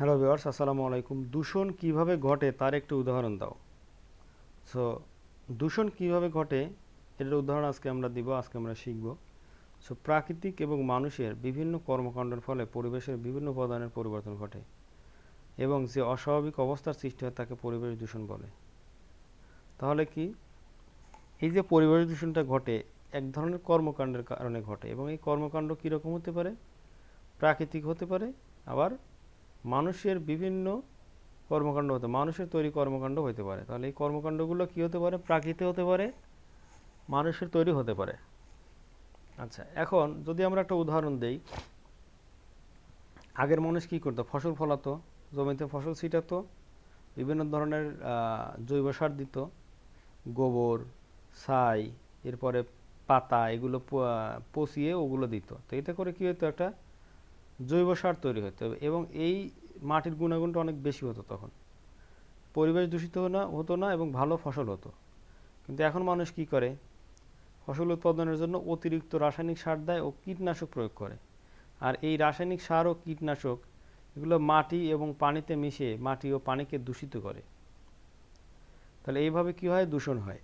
Hello viewers, আসসালামু আলাইকুম। দূষণ কীভাবে ঘটে তার একটি উদাহরণ দাও। সো দূষণ কীভাবে ঘটে এটার উদাহরণ আজকে আমরা দিব, আজকে আমরা শিখব। সো প্রাকৃতিক এবং মানুষের বিভিন্ন কর্মকাণ্ডের ফলে পরিবেশের বিভিন্ন উপাদানের পরিবর্তন ঘটে এবং যে অস্বাভাবিক অবস্থার সৃষ্টি হয় তাকে পরিবেশ দূষণ বলে। তাহলে কি? এই যে পরিবেশ দূষণটা ঘটে, এক ধরনের কর্মকাণ্ডের কারণে ঘটে এবং এই কর্মকাণ্ড কীরকম হতে পারে? প্রাকৃতিক হতে পারে, আবার মানুষের বিভিন্ন কর্মকাণ্ড হতে, মানুষের তৈরি কর্মকাণ্ড হতে পারে। তাহলে এই কর্মকাণ্ডগুলো কী হতে পারে? প্রাকৃতিক হতে পারে, মানুষের তৈরি হতে পারে। আচ্ছা এখন যদি আমরা একটা উদাহরণ দেই, আগের মানুষ কী করতো? ফসল ফলাতো, জমিতে ফসল ছিটাতো, বিভিন্ন ধরনের জৈব সার দিত, গোবর ছাই এরপরে পাতা, এগুলো পচিয়ে ওগুলো দিত। তো এতে করে কী হতো একটা জৈব সার তৈরি হতো এবং এই মাটির গুণাগুণটা অনেক বেশি হতো তখন। পরিবেশ দূষিত না, হতো না এবং ভালো ফসল হতো। কিন্তু এখন মানুষ কি করে? ফসল উৎপাদনের জন্য অতিরিক্ত রাসায়নিক সার দেয় ও কীটনাশক প্রয়োগ করে। আর এই রাসায়নিক সার ও কীটনাশক এগুলো মাটি এবং পানিতে মিশে মাটি ও পানিকে দূষিত করে। তাহলে এইভাবে কি হয়? দূষণ হয়।